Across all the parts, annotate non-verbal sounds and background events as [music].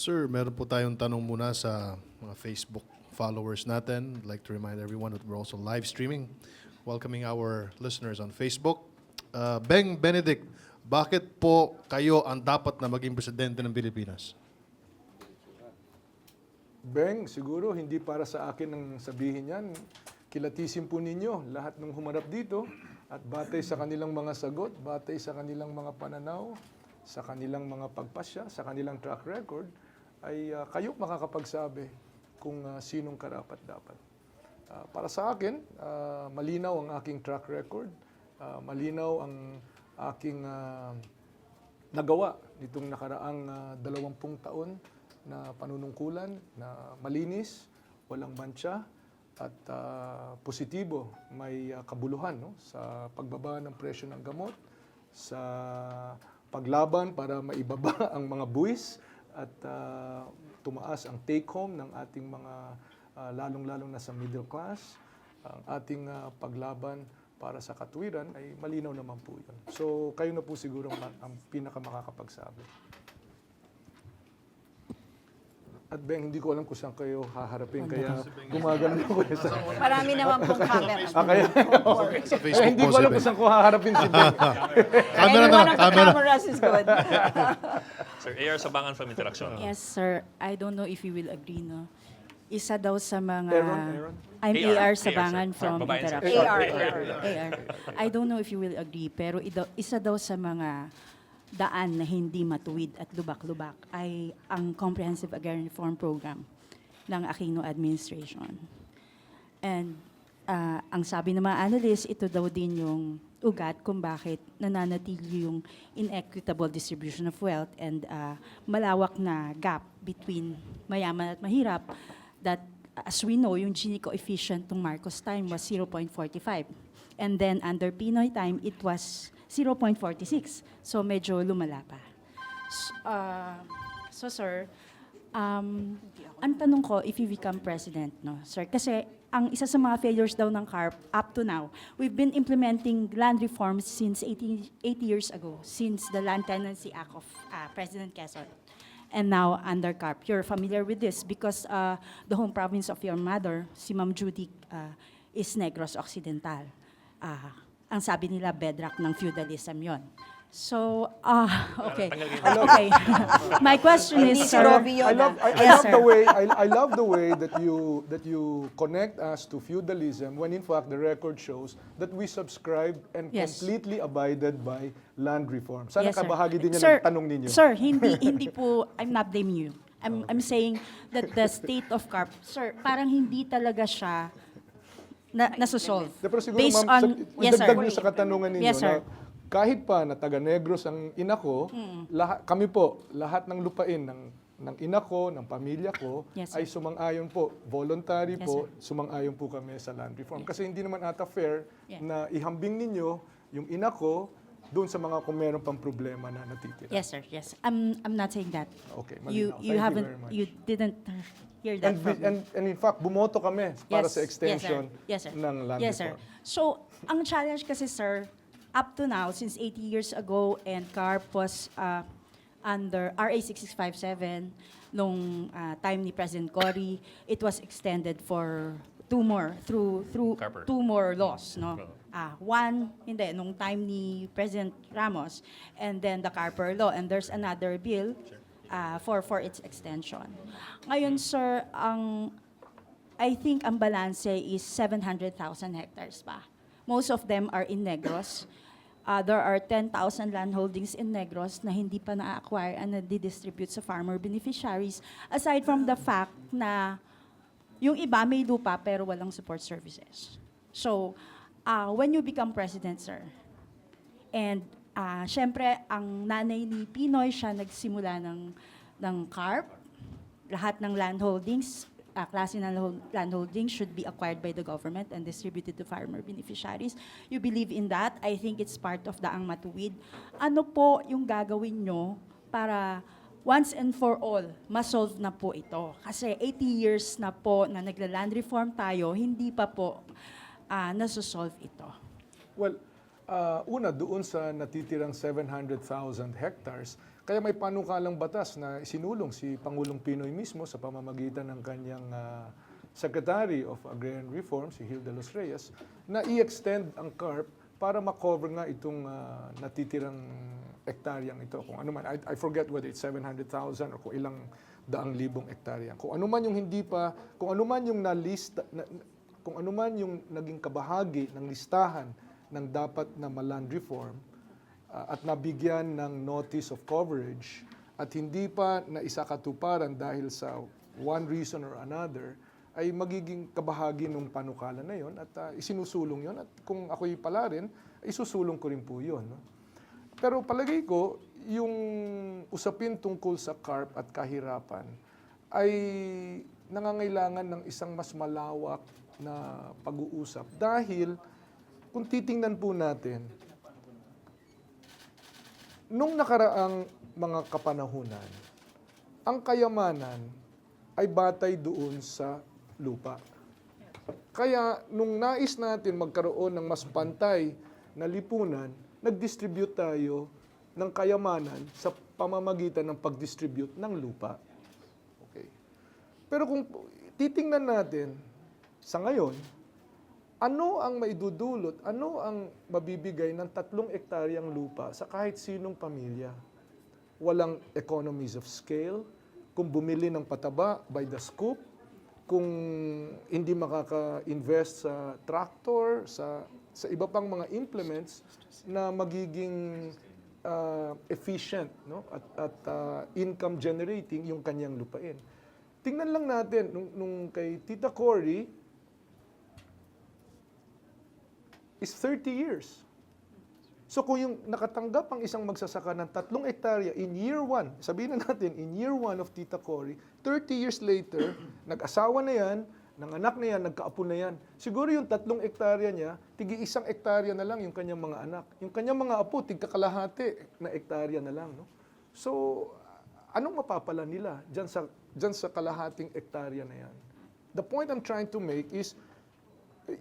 Sir, meron po tayong tanong muna sa mga Facebook followers natin. I'd like to remind everyone that we're also live streaming, welcoming our listeners on Facebook. Uh, Beng Benedict, bakit po kayo ang dapat na maging presidente ng Pilipinas? Beng, siguro hindi para sa akin ang sabihin yan. Kilatisin po ninyo lahat ng humarap dito at batay sa kanilang mga sagot, batay sa kanilang mga pananaw, sa kanilang mga pagpasya, sa kanilang track record, ay ah, kayo makakapagsabi kung ah, sinong karapat dapat. Ah, para sa akin, ah, malinaw ang aking track record, ah, malinaw ang aking ah, nagawa nitong nakaraang ah, dalawampung taon na panunungkulan na malinis, walang mancha, at ah, positibo, may ah, kabuluhan no? sa pagbaba ng presyo ng gamot, sa paglaban para maibaba [laughs] ang mga buwis at ah, tumaas ang take-home ng ating mga ah, lalong-lalong na sa middle class, ang ating ah, paglaban para sa katwiran ay malinaw naman po yun. So, kayo na po siguro ang, ang pinakamakakapagsabi. At Beng, hindi ko alam kung saan kayo haharapin, kaya gumagano ko sa... Marami naman pong camera. Ah, kaya, Sa Facebook hindi po, ko alam si kung Beng. saan ko haharapin si Beng. Camera na, one of the camera. cameras is good. [laughs] Sir, AR Sabangan from Interaction. Yes, sir. I don't know if you will agree, no? Isa daw sa mga... Aaron, Aaron. I'm AR, AR, AR, Sabangan from Babae, sir. Interaction. AR, AR. I don't know if you will agree, pero ida- isa daw sa mga daan na hindi matuwid at lubak-lubak ay ang Comprehensive Agrarian Reform Program ng Aquino administration. And ah, ang sabi ng mga analysts, ito daw din yung ugat kung bakit nananatili yung inequitable distribution of wealth and ah, malawak na gap between mayaman at mahirap that as we know, yung Gini coefficient ng Marcos time was 0.45. And then under Pinoy time, it was 0.46. So medyo lumala pa. S- ah, so sir, um, ang tanong ko, if you become president, no, sir, kasi ang isa sa mga failures daw ng CARP up to now, we've been implementing land reforms since 80, 80 years ago, since the Land Tenancy Act of ah, President Quezon. And now under CARP. You're familiar with this because uh, the home province of your mother, si Ma'am Judy, uh, is Negros Occidental. Ah, ang sabi nila, bedrock ng feudalism yon. So, ah, [laughs] okay. okay. [laughs] My question Hindi is, si sir, Robby I yun. love, I, I Yes, love sir. the way I, I love the way that you that you connect us to feudalism when in fact the record shows that we subscribed and Yes. completely abided by land reform. Sana Yes, sir. kabahagi din yan Sir, ng tanong ninyo. Sir, hindi, [laughs] hindi po, I'm not blaming you. I'm, I'm saying that the state of CARP, sir, parang hindi talaga siya na, nasosolve. De, pero siguro Based ma'am, on, sa, yes, sir. niyo sa katanungan ninyo Yes, sir. na kahit pa na taga Negros ang ina ko, lahat, kami po, lahat ng lupain ng ng ina ko, ng pamilya ko, Yes, sir. ay sumang-ayon po, voluntary Yes, po, sumang-ayon po kami sa land reform. Kasi hindi naman ata fair Yeah. na ihambing ninyo yung ina ko doon sa mga kung meron pang problema na natitira. Yes, sir. Yes. I'm, I'm not saying that. Okay, You, malinaw. you Thank haven't, you you didn't hear that And, from and, and in fact, bumoto kami para Yes, sa extension yes, sir. Yes, sir. ng land Yes, sir. reform. So, ang challenge kasi, sir, up to now, since 80 years ago, and CARP was uh, under RA 6657, nung uh, time ni President Cory, it was extended for two more, through, through Carper. two more laws, no? Ah, one, hindi, nung time ni President Ramos, and then the Carper Law, and there's another bill uh, for, for its extension. Ngayon, sir, ang I think ang balance is 700,000 hectares pa. Most of them are in Negros. Uh, there are 10,000 land holdings in Negros na hindi pa na-acquire and na-distribute sa farmer beneficiaries. Aside from the fact na yung iba may lupa pero walang support services. So, uh, when you become president, sir, and uh, syempre, ang nanay ni Pinoy, siya nagsimula ng, ng CARP. Lahat ng land holdings, uh, klase ng land holdings should be acquired by the government and distributed to farmer beneficiaries. You believe in that? I think it's part of the Ang Matuwid. Ano po yung gagawin nyo para once and for all, masolve na po ito? Kasi 80 years na po na nagla-land reform tayo, hindi pa po uh, nasosolve ito. Well, Ah, una, doon sa natitirang 700,000 hectares, kaya may panukalang batas na isinulong si Pangulong Pinoy mismo sa pamamagitan ng kanyang ah, Secretary of Agrarian Reform, si Hilda Los Reyes, na i-extend ang CARP para makover nga itong ah, natitirang hektaryang ito. Kung ano man, I, I forget whether it's 700,000 or kung ilang daang libong hektarya. Kung ano man yung hindi pa, kung ano man yung nalista, na, kung ano man yung naging kabahagi ng listahan ng dapat na maland reform uh, at nabigyan ng notice of coverage at hindi pa na isa katuparan dahil sa one reason or another, ay magiging kabahagi ng panukala na yon at uh, isinusulong yon at kung ako'y pala rin, isusulong ko rin po yun. No? Pero palagay ko, yung usapin tungkol sa CARP at kahirapan ay nangangailangan ng isang mas malawak na pag-uusap. Dahil kung titingnan po natin, nung nakaraang mga kapanahunan, ang kayamanan ay batay doon sa lupa. Kaya nung nais natin magkaroon ng mas pantay na lipunan, nag-distribute tayo ng kayamanan sa pamamagitan ng pag-distribute ng lupa. Okay. Pero kung titingnan natin sa ngayon, ano ang maidudulot, ano ang mabibigay ng tatlong ektaryang lupa sa kahit sinong pamilya? Walang economies of scale, kung bumili ng pataba by the scoop, kung hindi makaka-invest sa tractor, sa, sa iba pang mga implements na magiging uh, efficient no? at, at uh, income generating yung kanyang lupain. Tingnan lang natin, nung, nung kay Tita Cory, is 30 years. So kung yung nakatanggap ang isang magsasaka ng tatlong ektarya in year one, sabihin na natin, in year one of Tita Cory, 30 years later, [clears throat] nag-asawa na yan, nanganak na yan, nagkaapo na yan. Siguro yung tatlong ektarya niya, tigi isang ektarya na lang yung kanyang mga anak. Yung kanyang mga apo, tigkakalahati na ektarya na lang. No? So, anong mapapala nila dyan sa, dyan sa kalahating ektarya na yan? The point I'm trying to make is,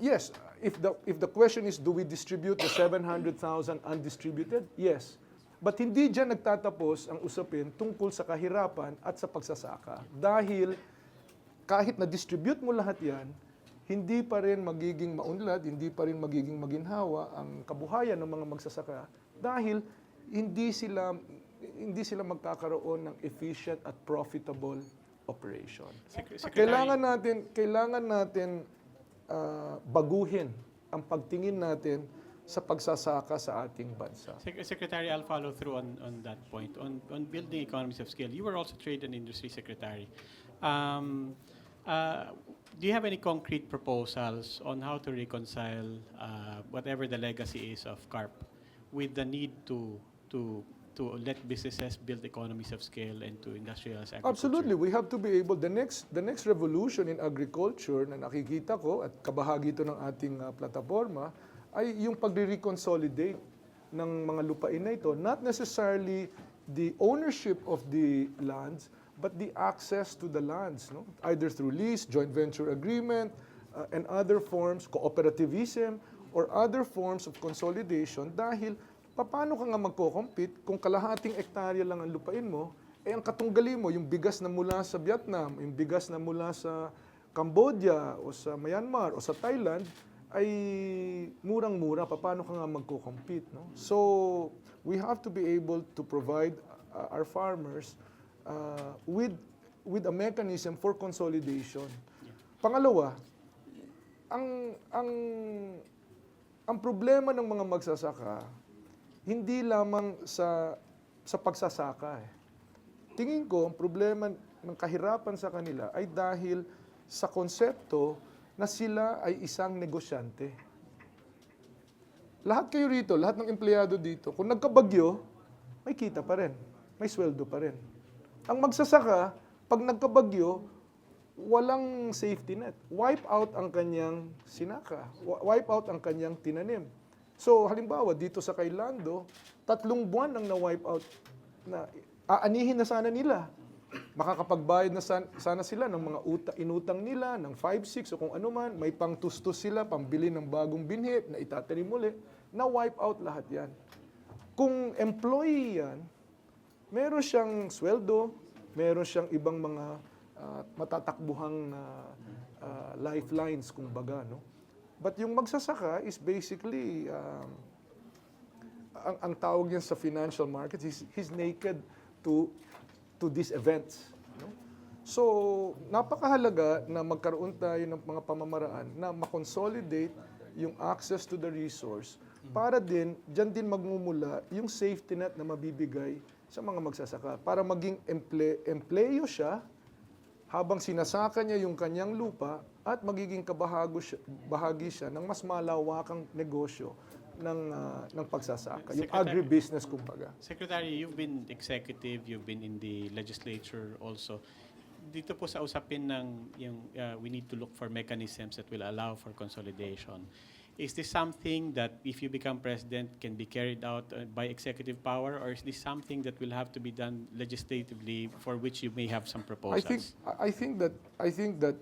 yes, if the if the question is do we distribute the 700,000 undistributed? Yes. But hindi diyan nagtatapos ang usapin tungkol sa kahirapan at sa pagsasaka. Dahil kahit na-distribute mo lahat 'yan, hindi pa rin magiging maunlad, hindi pa rin magiging maginhawa ang kabuhayan ng mga magsasaka dahil hindi sila hindi sila magkakaroon ng efficient at profitable operation. Sec- Secretary- Kailangan natin kailangan natin ah, baguhin ang pagtingin natin sa pagsasaka sa ating bansa. Sec- Secretary, I'll follow through on, on that point. On, on building economies of scale, you were also Trade and Industry Secretary. Um, uh, do you have any concrete proposals on how to reconcile uh, whatever the legacy is of CARP with the need to, to, to let businesses build economies of scale and to industrialize agriculture? Absolutely, we have to be able the next the next revolution in agriculture na nakikita ko at kabahagi ito ng ating uh, plataforma ay yung pagre-reconsolidate ng mga lupain na ito, not necessarily the ownership of the lands, but the access to the lands, no? either through lease, joint venture agreement, uh, and other forms, cooperativism, or other forms of consolidation dahil paano ka nga magko-compete kung kalahating ektarya lang ang lupain mo, eh ang katunggali mo, yung bigas na mula sa Vietnam, yung bigas na mula sa Cambodia o sa Myanmar o sa Thailand, ay murang-mura, paano ka nga magko-compete? No? So, we have to be able to provide uh, our farmers uh, with, with a mechanism for consolidation. Pangalawa, ang, ang, ang problema ng mga magsasaka, hindi lamang sa, sa pagsasaka. Eh. Tingin ko, ang problema ng kahirapan sa kanila ay dahil sa konsepto na sila ay isang negosyante. Lahat kayo rito, lahat ng empleyado dito, kung nagkabagyo, may kita pa rin. May sweldo pa rin. Ang magsasaka, pag nagkabagyo, walang safety net. Wipe out ang kanyang sinaka. Wipe out ang kanyang tinanim. So, halimbawa, dito sa Kailando, tatlong buwan ang na-wipe out na aanihin na sana nila. Makakapagbayad na san- sana sila ng mga uta, inutang nila, ng 5, 6 o kung ano man. May pangtustos sila, pambili ng bagong binhi na itatanim muli. na-wipe out lahat yan. Kung employee yan, meron siyang sweldo, meron siyang ibang mga ah, matatakbuhang ah, ah, lifelines, kung baga, no? But yung magsasaka is basically, um, ang, ang tawag niyan sa financial markets, he's, he's naked to, to these events. No? So, napakahalaga na magkaroon tayo ng mga pamamaraan na makonsolidate yung access to the resource para din, dyan din magmumula yung safety net na mabibigay sa mga magsasaka para maging emple, empleyo siya habang sinasaka niya yung kanyang lupa at magiging kabahago siya, bahagi siya ng mas malawakang negosyo ng, ah, ng pagsasaka. Yung Secretary- agribusiness, kumbaga. Secretary, you've been executive, you've been in the legislature also. Dito po sa usapin ng yung uh, we need to look for mechanisms that will allow for consolidation. Is this something that if you become president can be carried out uh, by executive power or is this something that will have to be done legislatively for which you may have some I proposals? think, I I think that, I think that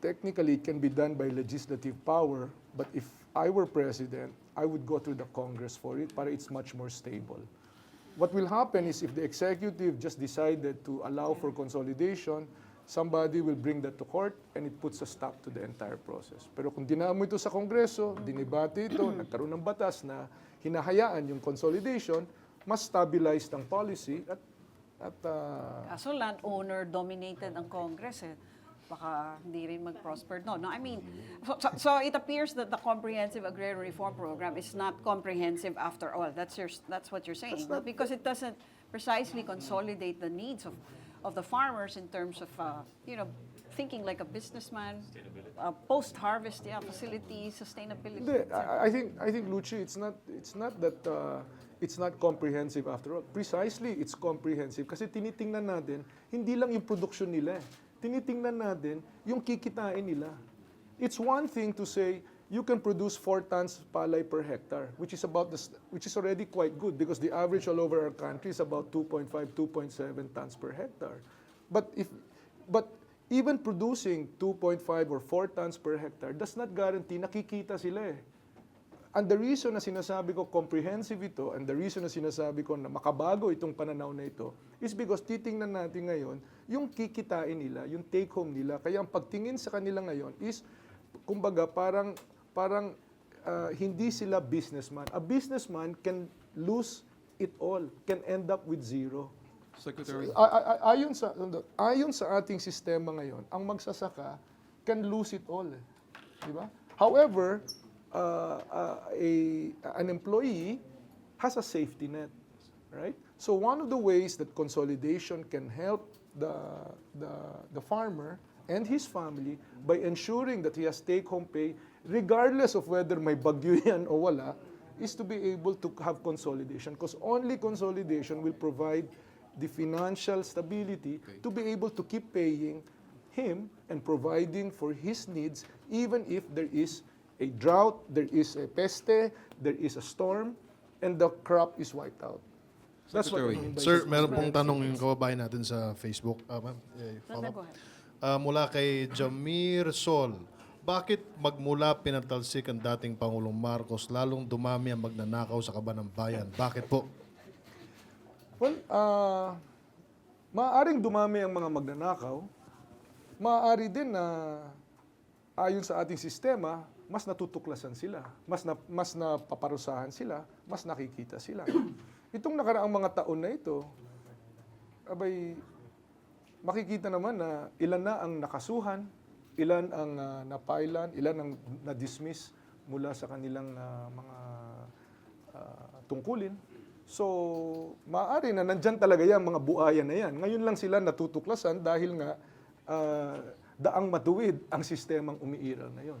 technically it can be done by legislative power, but if I were president, I would go through the Congress for it, para it's much more stable. What will happen is if the executive just decided to allow for consolidation, somebody will bring that to court and it puts a stop to the entire process. Pero kung dinaan mo ito sa Kongreso, dinibate ito, [clears throat] nagkaroon ng batas na hinahayaan yung consolidation, mas stabilized ang policy at at ah, Kaso landowner dominated ang Congress eh. Baka hindi rin mag-prosper. No, no, I mean, so, so, it appears that the Comprehensive Agrarian Reform Program is not comprehensive after all. That's your, that's what you're saying. not- because it doesn't precisely consolidate the needs of, of the farmers in terms of, uh, you know, thinking like a businessman, uh, post-harvest yeah, facilities, sustainability. Hindi, I, I think I think Lucci, it's not it's not that uh, it's not comprehensive after all. Precisely, it's comprehensive kasi tinitingnan natin hindi lang yung production nila. eh. Tinitingnan natin yung kikitain nila. It's one thing to say you can produce 4 tons palay per hectare, which is about the, s- which is already quite good because the average all over our country is about 2.5 2.7 tons per hectare. But if but even producing 2.5 or 4 tons per hectare does not guarantee nakikita sila eh. And the reason na sinasabi ko comprehensive ito and the reason na sinasabi ko na makabago itong pananaw na ito is because titingnan natin ngayon yung kikitain nila, yung take home nila. Kaya ang pagtingin sa kanila ngayon is kumbaga parang parang ah, hindi sila businessman. A businessman can lose it all, can end up with zero. Secretary, a- ayon sa ayon sa ating sistema ngayon, ang magsasaka can lose it all. Eh. Di ba? However, uh, uh, a an employee has a safety net, right? So one of the ways that consolidation can help the the the farmer and his family by ensuring that he has take-home pay regardless of whether may bagyo [laughs] yan o wala is to be able to have consolidation because only consolidation will provide the financial stability to be able to keep paying him and providing for his needs even if there is a drought, there is a peste, there is a storm, and the crop is wiped out. That's what I mean by Sir, meron pong tanong yung kababayan natin sa Facebook. Ah, ma'am, eh, follow up. go ahead. Ah, mula kay Jamir Sol. Bakit magmula pinatalsik ang dating Pangulong Marcos lalong dumami ang magnanakaw sa kaban ng bayan? Bakit po? Well, ah maaaring dumami ang mga magnanakaw. Maaari din na ayon sa ating sistema, mas natutuklasan sila, mas na, mas napaparusahan sila, mas nakikita sila. [clears throat] Itong nakaraang mga taon na ito, abay, makikita naman na ilan na ang nakasuhan, ilan ang ah, napailan, ilan ang na-dismiss mula sa kanilang ah, mga ah, tungkulin. So, maaari na nandyan talaga yan, mga buaya na yan. Ngayon lang sila natutuklasan dahil nga ah, daang matuwid ang sistemang umiiral na yon.